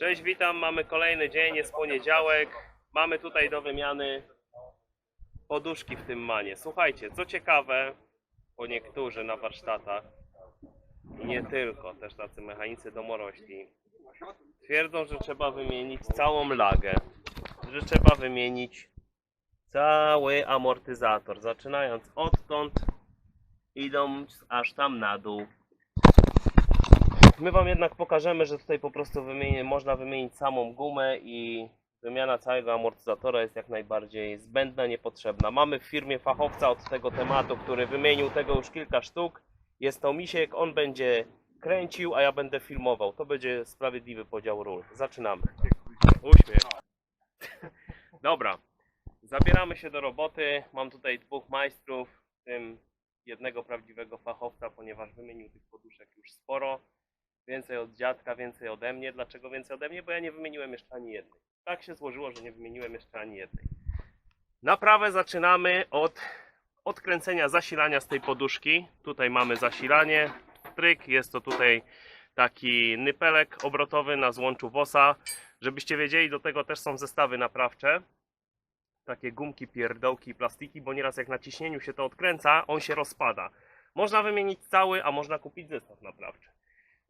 Cześć, witam. Mamy kolejny dzień, jest poniedziałek. Mamy tutaj do wymiany poduszki w tym manie. Słuchajcie, co ciekawe, bo niektórzy na warsztatach nie tylko, też tacy mechanicy domorośli twierdzą, że trzeba wymienić całą lagę, że trzeba wymienić cały amortyzator, zaczynając odtąd, idąc aż tam na dół. My Wam jednak pokażemy, że tutaj po prostu wymienię, można wymienić samą gumę i wymiana całego amortyzatora jest jak najbardziej zbędna, niepotrzebna. Mamy w firmie fachowca od tego tematu, który wymienił tego już kilka sztuk. Jest to Misiek, on będzie kręcił, a ja będę filmował. To będzie sprawiedliwy podział ról. Zaczynamy. Uśmiech. Dobra, zabieramy się do roboty. Mam tutaj dwóch majstrów, w tym jednego prawdziwego fachowca, ponieważ wymienił tych poduszek już sporo. Więcej od dziadka, więcej ode mnie. Dlaczego więcej ode mnie? Bo ja nie wymieniłem jeszcze ani jednej. Tak się złożyło, że nie wymieniłem jeszcze ani jednej. Naprawę zaczynamy od odkręcenia zasilania z tej poduszki. Tutaj mamy zasilanie, tryk. Jest to tutaj taki nypelek obrotowy na złączu WOSa. Żebyście wiedzieli, do tego też są zestawy naprawcze. Takie gumki, pierdołki, plastiki, bo nieraz jak na ciśnieniu się to odkręca, on się rozpada. Można wymienić cały, a można kupić zestaw naprawczy.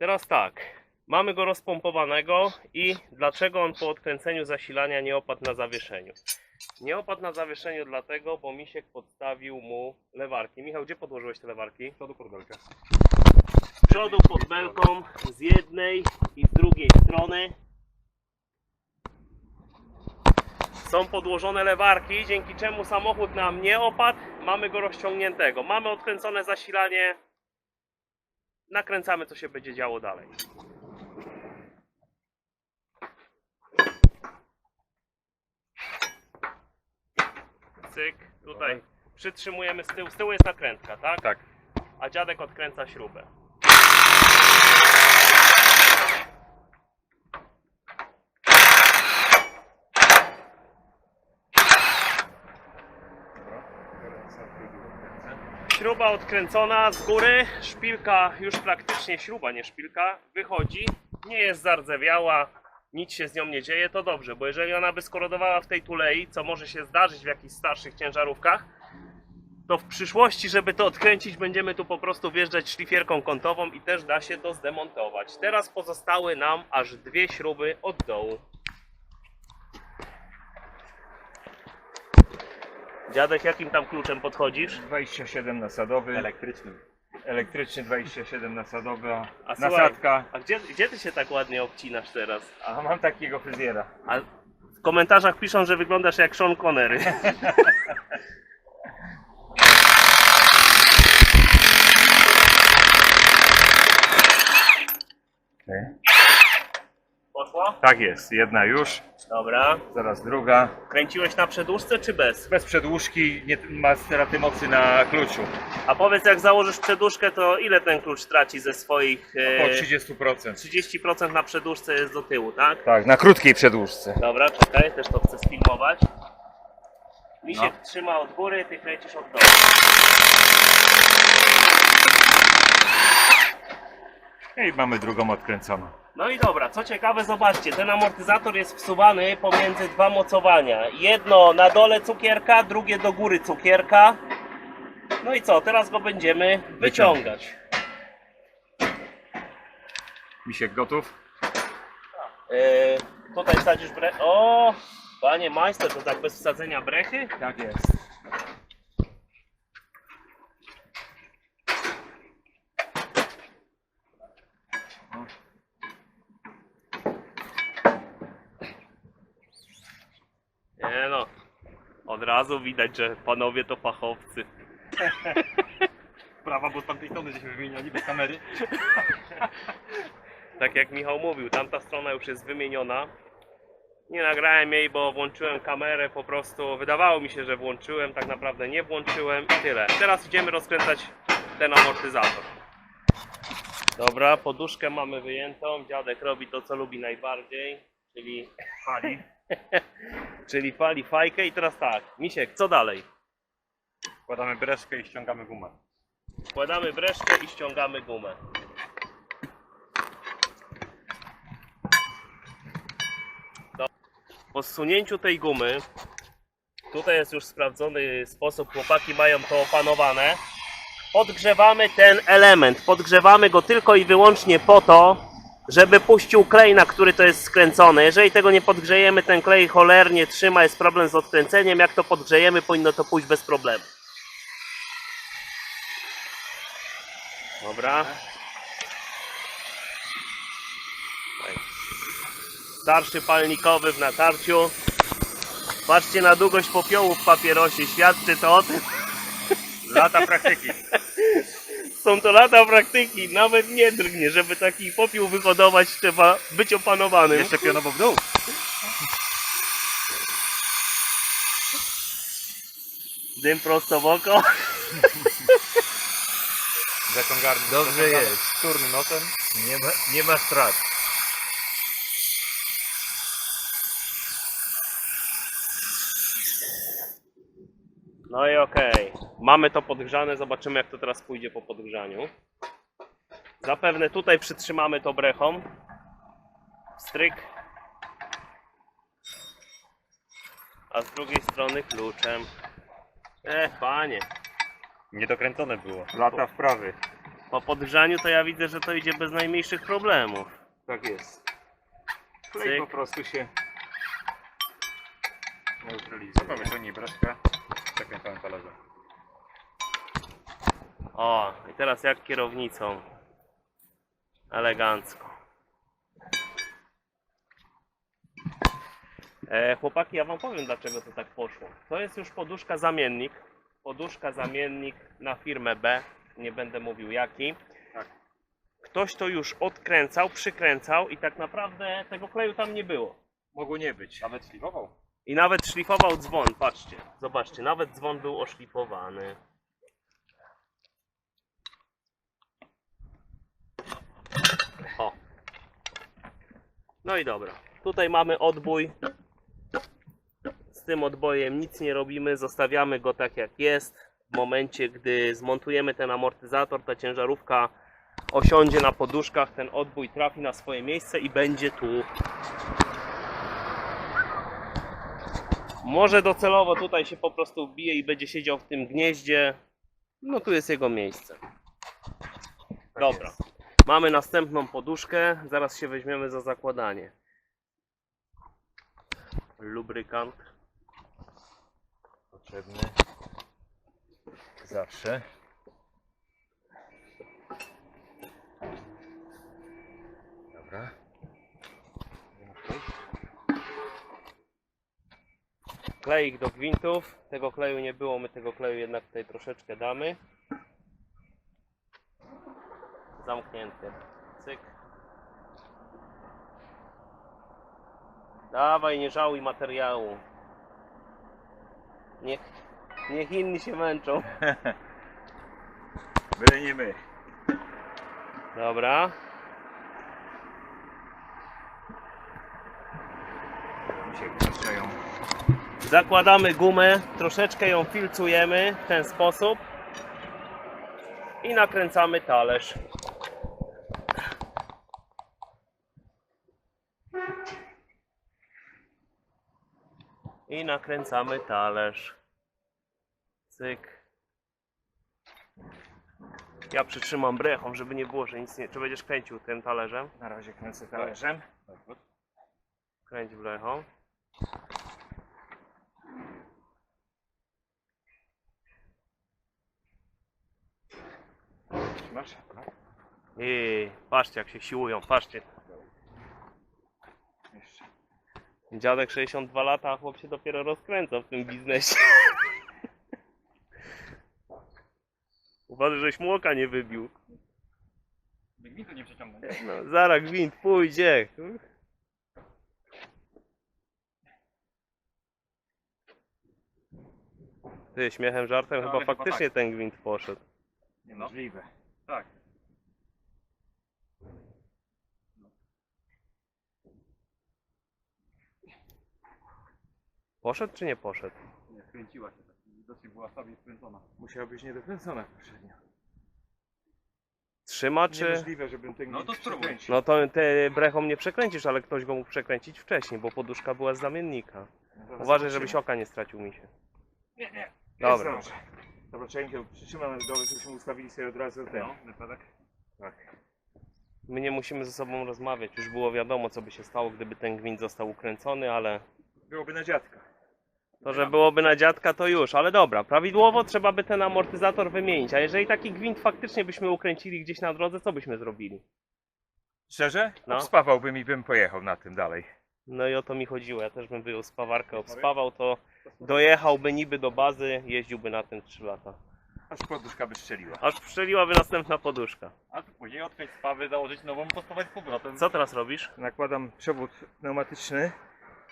Teraz tak, mamy go rozpompowanego i dlaczego on po odkręceniu zasilania nie opadł na zawieszeniu? Nie opadł na zawieszeniu dlatego, bo Misiek podstawił mu lewarki. Michał, gdzie podłożyłeś te lewarki? przodu kordelkę. Z przodu pod belką, z jednej i z drugiej strony. Są podłożone lewarki, dzięki czemu samochód nam nie opadł. Mamy go rozciągniętego. Mamy odkręcone zasilanie. Nakręcamy, co się będzie działo dalej. Cyk, tutaj przytrzymujemy z tyłu. Z tyłu jest nakrętka, tak? Tak. A dziadek odkręca śrubę. Dobra. Teraz. Śruba odkręcona z góry, szpilka już praktycznie, śruba nie szpilka, wychodzi, nie jest zardzewiała, nic się z nią nie dzieje, to dobrze, bo jeżeli ona by skorodowała w tej tulei, co może się zdarzyć w jakichś starszych ciężarówkach, to w przyszłości, żeby to odkręcić, będziemy tu po prostu wjeżdżać szlifierką kątową i też da się to zdemontować. Teraz pozostały nam aż dwie śruby od dołu. Dziadek, jakim tam kluczem podchodzisz? 27 nasadowy. Elektrycznym. Elektryczny 27 nasadowa. A słuchaj, Nasadka. A gdzie, gdzie ty się tak ładnie obcinasz teraz? A mam takiego fryzjera. A w komentarzach piszą, że wyglądasz jak Sean Connery. Poszło? Tak jest, jedna już, Dobra. zaraz druga. Kręciłeś na przedłużce czy bez? Bez przedłużki, nie ma straty mocy na kluczu. A powiedz, jak założysz przedłużkę, to ile ten klucz traci ze swoich... E, 30%. 30% na przedłużce jest do tyłu, tak? Tak, na krótkiej przedłużce. Dobra, czekaj, też to chcę sfilmować. Misiek No. trzyma od góry, ty kręcisz od dołu. I mamy drugą odkręconą. No i dobra, co ciekawe, zobaczcie, ten amortyzator jest wsuwany pomiędzy dwa mocowania. Jedno na dole cukierka, drugie do góry cukierka. No i co, teraz go będziemy wyciągać. Misiek gotów? Yy, tutaj wsadzisz brechę. O, panie majster, to tak bez wsadzenia brechy? Tak jest. Nie no, od razu widać, że panowie to fachowcy. Prawa, bo z tamtej strony żeśmy wymieniali bez kamery. Tak jak Michał mówił, tamta strona już jest wymieniona. Nie nagrałem jej, bo włączyłem kamerę po prostu. Wydawało mi się, że włączyłem, tak naprawdę nie włączyłem i tyle. Teraz idziemy rozkręcać ten amortyzator. Dobra, poduszkę mamy wyjętą. Dziadek robi to, co lubi najbardziej, czyli Pali. czyli pali fajkę. I teraz tak, Misiek, co dalej? Wkładamy breszkę i ściągamy gumę. Wkładamy breszkę i ściągamy gumę. po zsunięciu tej gumy, tutaj jest już sprawdzony sposób, chłopaki mają to opanowane, podgrzewamy ten element. Podgrzewamy go tylko i wyłącznie po to, żeby puścił klej, na który to jest skręcone. Jeżeli tego nie podgrzejemy, ten klej cholernie trzyma, jest problem z odkręceniem. Jak to podgrzejemy, powinno to pójść bez problemu. Dobra. Starszy palnikowy w natarciu. Patrzcie na długość popiołu w papierosie. Świadczy to o tym, Lata praktyki. są to lata praktyki. Nawet nie drgnie. Żeby taki popiół wyhodować, trzeba być opanowanym. Jeszcze pionowo w dół. Dym prosto w oko. Zaciągarny. Dobrze jest. Szturny nosem. Nie ma, nie ma strat. No i okej. Mamy to podgrzane. Zobaczymy jak to teraz pójdzie po podgrzaniu. Zapewne tutaj przytrzymamy to brechą. Stryk. A z drugiej strony kluczem. Ech, panie. Niedokręcone było. Lata wprawy. Po podgrzaniu to ja widzę, że to idzie bez najmniejszych problemów. Tak jest. Klej Cyk. po prostu się neutralizuje. Mamy ciągnij breszkę. Zakręcamy talerzem. O, i teraz jak kierownicą. Elegancko. E, chłopaki, ja wam powiem dlaczego to tak poszło. To jest już poduszka zamiennik. Poduszka zamiennik na firmę B. Nie będę mówił jaki. Tak. Ktoś to już odkręcał, przykręcał i tak naprawdę tego kleju tam nie było. Mogło nie być. Nawet śliwował. I nawet szlifował dzwon, patrzcie. Zobaczcie, nawet dzwon był oszlifowany. No i dobra. Tutaj mamy odbój. Z tym odbojem nic nie robimy, zostawiamy go tak jak jest. W momencie, gdy zmontujemy ten amortyzator, ta ciężarówka osiądzie na poduszkach, ten odbój trafi na swoje miejsce i będzie tu Może docelowo tutaj się po prostu wbije i będzie siedział w tym gnieździe. No tu jest jego miejsce. Dobra. Mamy następną poduszkę. Zaraz się weźmiemy za zakładanie. Lubrykant. Potrzebny. Zawsze. Dobra. Kleik do gwintów. Tego kleju nie było, my tego kleju jednak tutaj troszeczkę damy. Zamknięty. Cyk. Dawaj, nie żałuj materiału. Niech, niech inni się męczą. Byle nie my. Dobra. Mi się wystarczają. Zakładamy gumę, troszeczkę ją filcujemy w ten sposób i nakręcamy talerz. I nakręcamy talerz. Cyk. Ja przytrzymam brechą, żeby nie było, że nic nie... Czy będziesz kręcił tym talerzem? Na razie kręcę talerzem. Kręć blechą. Trzymasz? No. I patrzcie jak się siłują, patrzcie. Jeszcze. Dziadek 62 lata, a chłop się dopiero rozkręca w tym biznesie. Uważaj, żeś młoka nie wybił. Gwintu nie przeciągnę. No, zaraz gwint pójdzie. Ty, śmiechem, żartem, chyba chyba faktycznie tak. ten gwint poszedł. Niemożliwe. Tak. Poszedł czy nie poszedł? Nie, skręciła się tak. Widocznie była sobie skręcona. Musiała być niedokręcona poprzednio. Trzyma czy... Niemożliwe, żebym ten No to gwint spróbuj. przekręcił. No to ty brechą nie przekręcisz, ale ktoś go mógł przekręcić wcześniej, bo poduszka była z zamiennika. No to Uważaj, zobaczymy. żebyś oka nie stracił mi się. Nie, nie. Dobra. Jest dobrze. Dobra, czekaj, przytrzymamy dole, żebyśmy ustawili sobie od razu ten. No, wypadek. Tak. My nie musimy ze sobą rozmawiać. Już było wiadomo, co by się stało, gdyby ten gwint został ukręcony, ale Byłoby na dziadka. To, że byłoby na dziadka, to już. Ale dobra, prawidłowo trzeba by ten amortyzator wymienić. A jeżeli taki gwint faktycznie byśmy ukręcili gdzieś na drodze, co byśmy zrobili? Szczerze? No. Obspawałbym i bym pojechał na tym dalej. No i o to mi chodziło. Ja też bym wyjął spawarkę, obspawał to, dojechałby niby do bazy, jeździłby na tym 3 lata. Aż poduszka by strzeliła. Aż przeliłaby następna poduszka. A tu później odkryć spawy, założyć nową, postawać z powrotem. Co teraz robisz? Nakładam przewód pneumatyczny,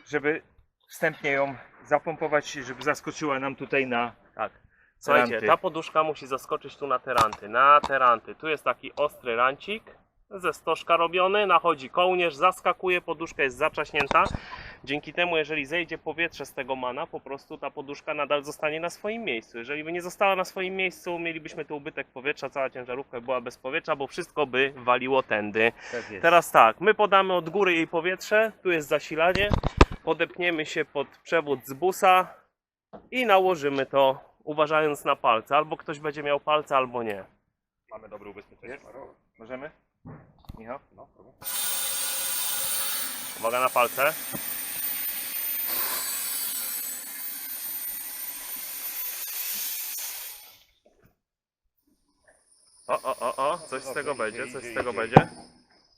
żeby wstępnie ją zapompować, żeby zaskoczyła nam tutaj na... Tak. Słuchajcie, Ranty. ta poduszka musi zaskoczyć tu na te ranty. Na te ranty. Tu jest taki ostry rancik ze stożka robiony, nachodzi kołnierz, zaskakuje, poduszka jest zaczaśnięta. Dzięki temu, jeżeli zejdzie powietrze z tego mana, po prostu ta poduszka nadal zostanie na swoim miejscu. Jeżeli by nie została na swoim miejscu, mielibyśmy tu ubytek powietrza, cała ciężarówka była bez powietrza, bo wszystko by waliło tędy. Tak. Teraz tak, my podamy od góry jej powietrze, tu jest zasilanie, podepniemy się pod przewód z busa i nałożymy to, uważając na palce. Albo ktoś będzie miał palce, albo nie. Mamy dobre ubezpieczenie. Możemy? Michał? No, próbuj. Uwaga na palce. O, o, o, o, coś z tego będzie, coś z tego będzie.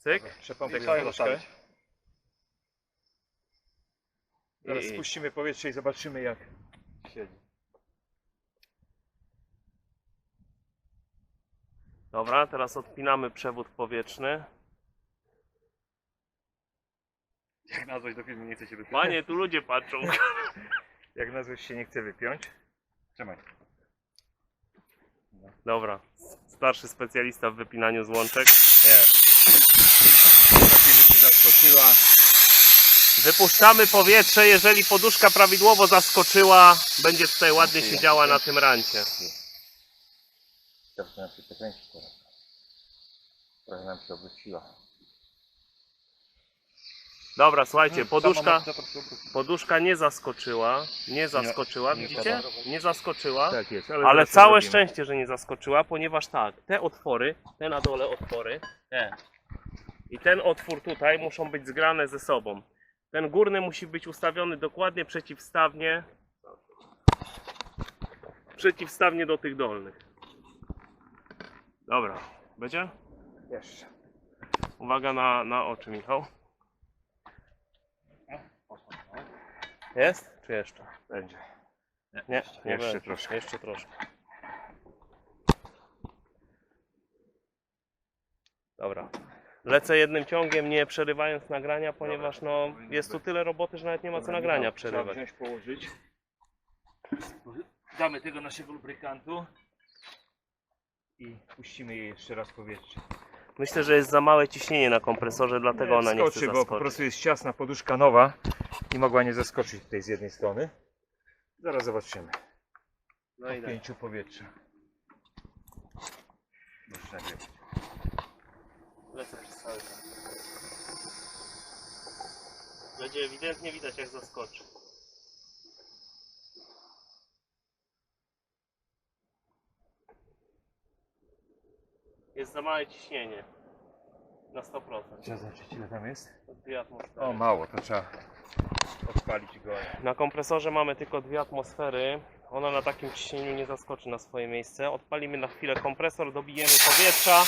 Cyk. Trzeba je troszkę. I- spuścimy powietrze i zobaczymy jak siedzi. Dobra, teraz odpinamy przewód powietrzny. Jak nazwać do filmu, nie chce się wypiąć. Panie, tu ludzie patrzą. Jak nazwać się nie chce wypiąć. Trzymaj. Dobra, starszy specjalista w wypinaniu złączek. Jest. Zobaczymy czy zaskoczyła. Wypuszczamy powietrze, jeżeli poduszka prawidłowo zaskoczyła, będzie tutaj ładnie siedziała na tym rancie. Trochę nam się przekręcić teraz. Trochę nam się obróciła. Dobra, słuchajcie, poduszka, się obrócił. poduszka nie zaskoczyła, nie zaskoczyła, widzicie? Nie zaskoczyła, Tak jest, ale zaraz całe szczęście, że nie zaskoczyła, ponieważ tak, te otwory, te na dole otwory, te i ten otwór tutaj muszą być zgrane ze sobą. Ten górny musi być ustawiony dokładnie przeciwstawnie, przeciwstawnie do tych dolnych. Dobra, będzie? Jeszcze. Uwaga na, na oczy, Michał. Jest? Czy jeszcze? Będzie. Nie, nie Jeszcze będzie. troszkę. Jeszcze troszkę. Dobra. Lecę jednym ciągiem, nie przerywając nagrania, ponieważ no, jest tu tyle roboty, że nawet nie ma co nagrania Trzeba przerywać. wziąć, położyć. Damy tego naszego lubrykantu. I puścimy jej jeszcze raz powietrze. Myślę, że jest za małe ciśnienie na kompresorze, dlatego ona nie chce Skoczy, bo po zaskoczyć. prostu jest ciasna poduszka nowa i mogła nie zaskoczyć tutaj z jednej strony. Zaraz zobaczymy. No Po i tak. pięciu powietrza. Nagrywać. Czas. Będzie ewidentnie widać jak zaskoczy. Jest za małe ciśnienie. Na 100%. Trzeba zobaczyć ile tam jest. Dwie atmosfery. O mało, to trzeba odpalić go. Na kompresorze mamy tylko dwie atmosfery. Ona na takim ciśnieniu nie zaskoczy na swoje miejsce. Odpalimy na chwilę kompresor, dobijemy powietrza.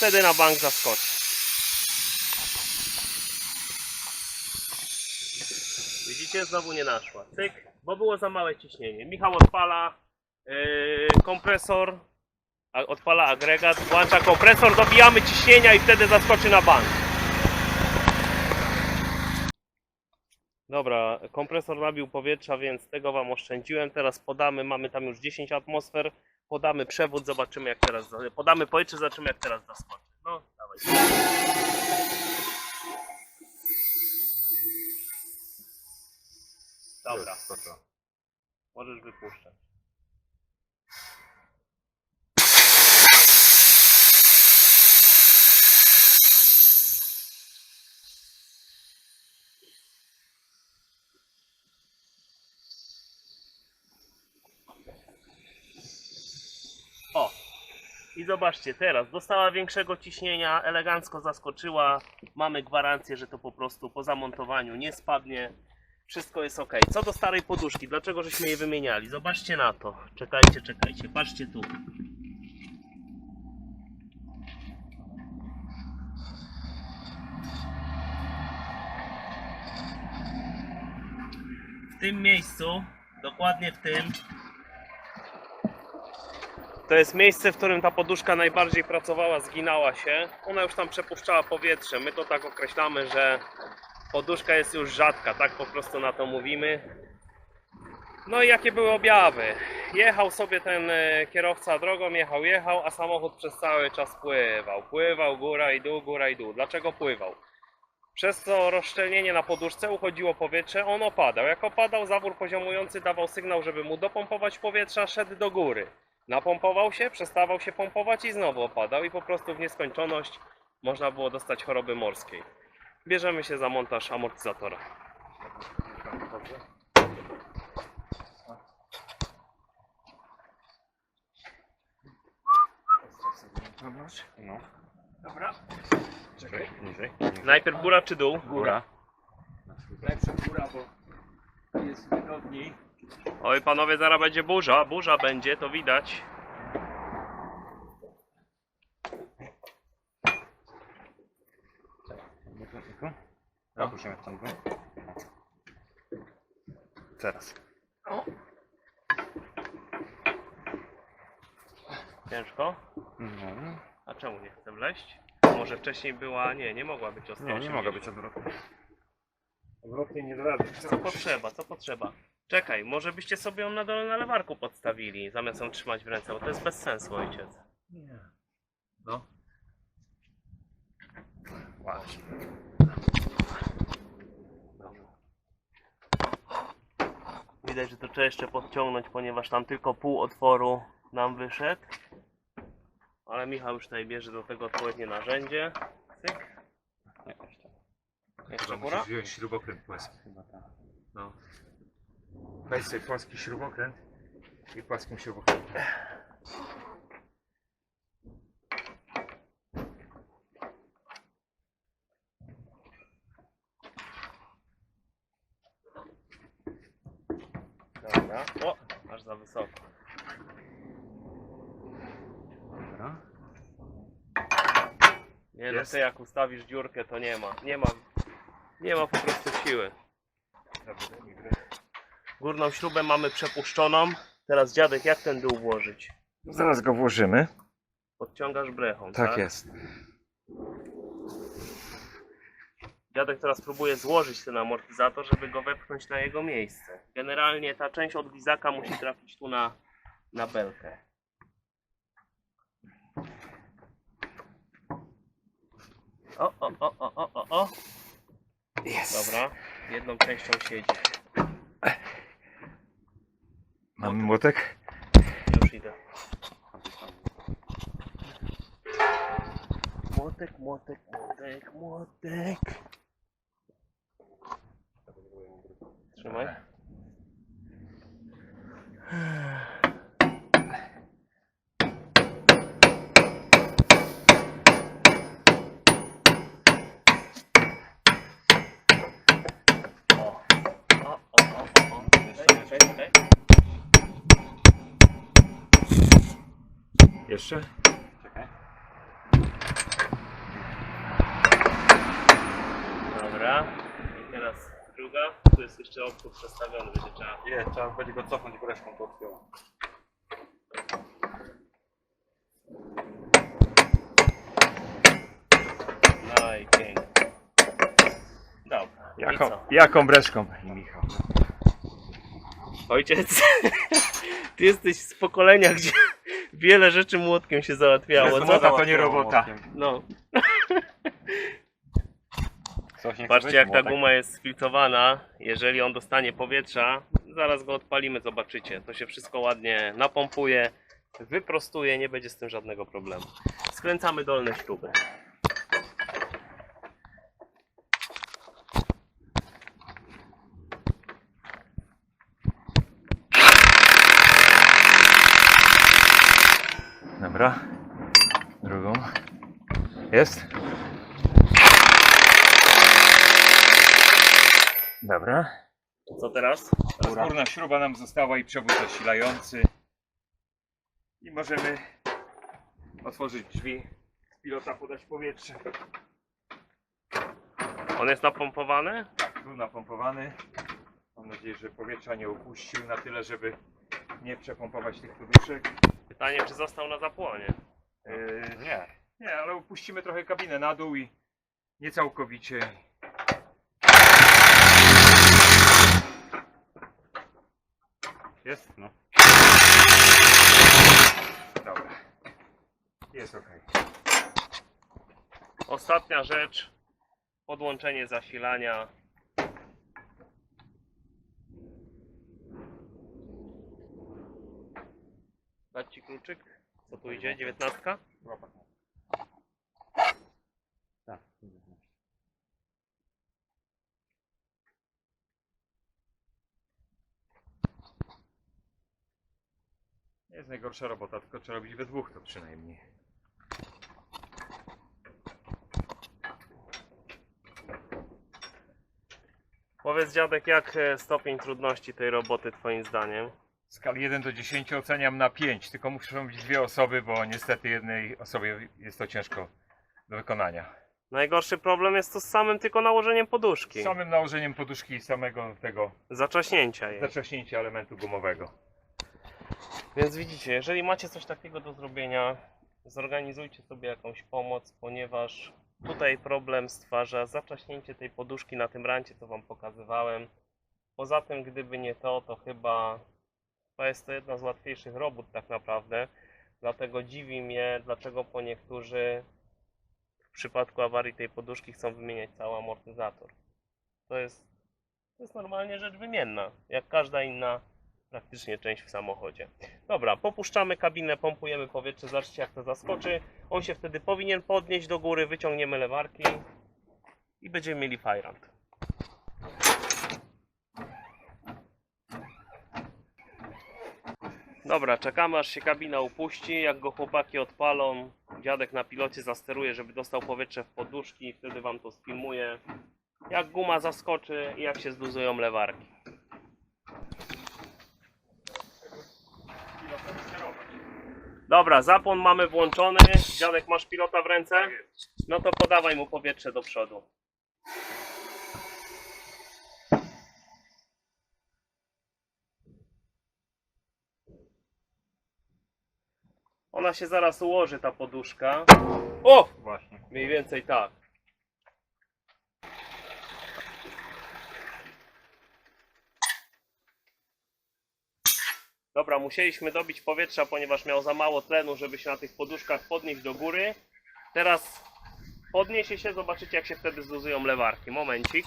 Wtedy na bank zaskoczy. Widzicie, znowu nie naszła. Cyk, bo było za małe ciśnienie. Michał odpala yy, kompresor, odpala agregat, włącza kompresor, dobijamy ciśnienia i wtedy zaskoczy na bank. Dobra, kompresor nabił powietrza, więc tego Wam oszczędziłem. Teraz podamy, mamy tam już 10 atmosfer. Podamy przewód, zobaczymy jak teraz. Podamy powietrze, zobaczymy jak teraz zaskoczy. No, dawaj. Dobra, możesz wypuszczać. I zobaczcie, teraz dostała większego ciśnienia, elegancko zaskoczyła. Mamy gwarancję, że to po prostu po zamontowaniu nie spadnie. Wszystko jest ok. Co do starej poduszki, dlaczego żeśmy je wymieniali? Zobaczcie na to. Czekajcie, czekajcie, patrzcie tu. W tym miejscu, dokładnie w tym, to jest miejsce, w którym ta poduszka najbardziej pracowała, zginała się. Ona już tam przepuszczała powietrze. My to tak określamy, że poduszka jest już rzadka, tak po prostu na to mówimy. No i jakie były objawy? Jechał sobie ten e, kierowca drogą, jechał, jechał, a samochód przez cały czas pływał. Pływał góra i dół, góra i dół. Dlaczego pływał? Przez to rozszczelnienie na poduszce uchodziło powietrze, on opadał. Jak opadał, zawór poziomujący dawał sygnał, żeby mu dopompować powietrza, szedł do góry. Napompował się, przestawał się pompować i znowu opadał i po prostu w nieskończoność można było dostać choroby morskiej. Bierzemy się za montaż amortyzatora. No. Dobra. Czekaj, niżej. Najpierw góra czy dół? Góra. Najpierw góra, bo jest wygodniej. Oj panowie, zaraz będzie burza, burza będzie, to widać. No. Opuścimy w tamtą. Teraz. Ciężko. No. A czemu nie chce wleźć? Może wcześniej była, nie, nie mogła być o Nie, nie 180. mogę być odwrotny. Odwrotnie nie rady. Co potrzeba, co potrzeba? Czekaj, może byście sobie ją na dole na lewarku podstawili, zamiast ją trzymać w ręce, bo to jest bez sensu, ojciec. Nie. No. Właśnie. Widać, że to trzeba jeszcze podciągnąć, ponieważ tam tylko pół otworu nam wyszedł. Ale Michał już tutaj bierze do tego odpowiednie narzędzie. Cyk. Nie, jeszcze. Jeszcze góra? musisz wziąć śrubokręt płaski. Chyba tak. No. Weź sobie płaski śrubokręt i płaskim śrubokrętem. Dobra. O, aż za wysoko. Dobra. Nie no, Jest. ty jak ustawisz dziurkę, to nie ma. Nie ma. Nie ma po prostu siły. Dobra, grę. Górną śrubę mamy przepuszczoną. Teraz dziadek, jak ten dół włożyć? Zaraz go włożymy. Podciągasz brechą, tak? Tak jest. Dziadek teraz próbuje złożyć ten amortyzator, żeby go wepchnąć na jego miejsce. Generalnie ta część od lizaka musi trafić tu na, na belkę. O, o, o, o, o, o, o. Jest. Dobra, jedną częścią siedzi. Mamy młotek? Już idę. Młotek, młotek, młotek, młotek. Trzymaj. O, o, o, o, o. Czekaj, czekaj, czekaj. Jeszcze? Czekaj. Dobra. I teraz druga. Tu jest jeszcze obwód przestawiony, będzie trzeba. Nie, trzeba będzie go cofnąć, resztą to odpięło. No i pięknie. Dobra. I Jaką, co? jaką breszką, Michał? Ojciec, ty jesteś z pokolenia, gdzie wiele rzeczy młotkiem się załatwiało. Bez Co? młota to nie robota. No, Coś nie chce patrzcie jak ta młotek. guma jest sfiltrowana. Jeżeli on dostanie powietrza, zaraz go odpalimy, zobaczycie. To się wszystko ładnie napompuje, wyprostuje, nie będzie z tym żadnego problemu. Skręcamy dolne śruby. Dobra. Drugą. Jest? Dobra. Co teraz? Teraz górna śruba nam została i przewód zasilający. I możemy otworzyć drzwi z pilota, podać powietrze. On jest napompowany? Tak, tu napompowany. Mam nadzieję, że powietrza nie upuścił na tyle, żeby nie przepompować tych poduszek. Pytanie, czy został na zapłonie? Yy, nie. Nie, ale upuścimy trochę kabinę na dół i nie całkowicie. Jest? No. Dobra. Jest ok. Ostatnia rzecz. Podłączenie zasilania. Dać ci kluczyk? Co tu idzie? Dziewiętnastka? Tak. Nie jest najgorsza robota, tylko trzeba robić we dwóch to przynajmniej. Powiedz dziadek, jak e, stopień trudności tej roboty twoim zdaniem? W skali 1 do 10 oceniam na 5, tylko muszą być dwie osoby, bo niestety jednej osobie jest to ciężko do wykonania. Najgorszy problem jest to z samym tylko nałożeniem poduszki. Z samym nałożeniem poduszki i samego tego Zaczaśnięcia jej. zaczaśnięcia elementu gumowego. Więc widzicie, jeżeli macie coś takiego do zrobienia, zorganizujcie sobie jakąś pomoc, ponieważ tutaj problem stwarza zaczaśnięcie tej poduszki na tym rancie, co Wam pokazywałem. Poza tym, gdyby nie to, to chyba to jest to jedna z łatwiejszych robót tak naprawdę. Dlatego dziwi mnie, dlaczego po niektórzy w przypadku awarii tej poduszki chcą wymieniać cały amortyzator. To jest, to jest normalnie rzecz wymienna, jak każda inna praktycznie część w samochodzie. Dobra, popuszczamy kabinę, pompujemy powietrze, zobaczcie jak to zaskoczy. On się wtedy powinien podnieść do góry, wyciągniemy lewarki i będziemy mieli fajrant. Dobra, czekamy aż się kabina upuści, jak go chłopaki odpalą, dziadek na pilocie zasteruje, żeby dostał powietrze w poduszki, wtedy wam to sfilmuję. Jak guma zaskoczy i jak się zluzują lewarki. Dobra, zapłon mamy włączony. Dziadek, masz pilota w ręce? No to podawaj mu powietrze do przodu. Ona się zaraz ułoży, ta poduszka. O! Właśnie. Mniej więcej tak. Dobra, musieliśmy dobić powietrza, ponieważ miał za mało tlenu, żeby się na tych poduszkach podnieść do góry. Teraz podniesie się, zobaczycie jak się wtedy zluzują lewarki. Momencik.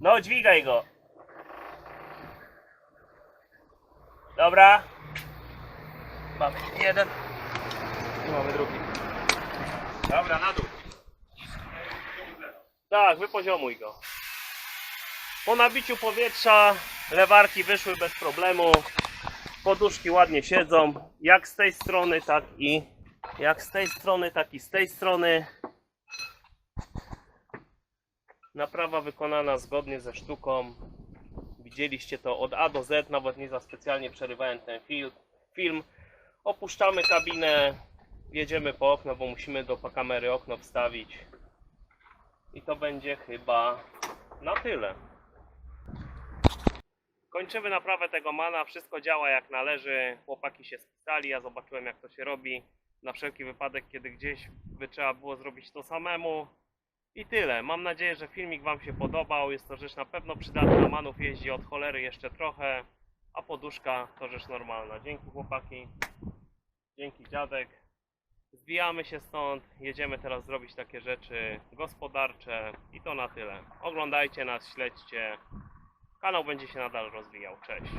No, dźwigaj go. Dobra. Mamy jeden. Tu mamy drugi. Dobra, na dół. Tak, wypoziomuj go. Po nabiciu powietrza lewarki wyszły bez problemu. Poduszki ładnie siedzą. Jak z tej strony, tak i jak z tej strony, tak i z tej strony. Naprawa wykonana zgodnie ze sztuką. Widzieliście to od A do Z, nawet nie za specjalnie przerywałem ten film. Opuszczamy kabinę, jedziemy po okno, bo musimy do kamery okno wstawić. I to będzie chyba na tyle. Kończymy naprawę tego mana, wszystko działa jak należy. Chłopaki się spisali, ja zobaczyłem jak to się robi. Na wszelki wypadek, kiedy gdzieś by trzeba było zrobić to samemu. I tyle. Mam nadzieję, że filmik Wam się podobał. Jest to rzecz na pewno przydatna. Manów jeździ od cholery jeszcze trochę, a poduszka to rzecz normalna. Dzięki chłopaki. Dzięki dziadek. Zbijamy się stąd, jedziemy teraz zrobić takie rzeczy gospodarcze i to na tyle. Oglądajcie nas, śledźcie. Kanał będzie się nadal rozwijał. Cześć.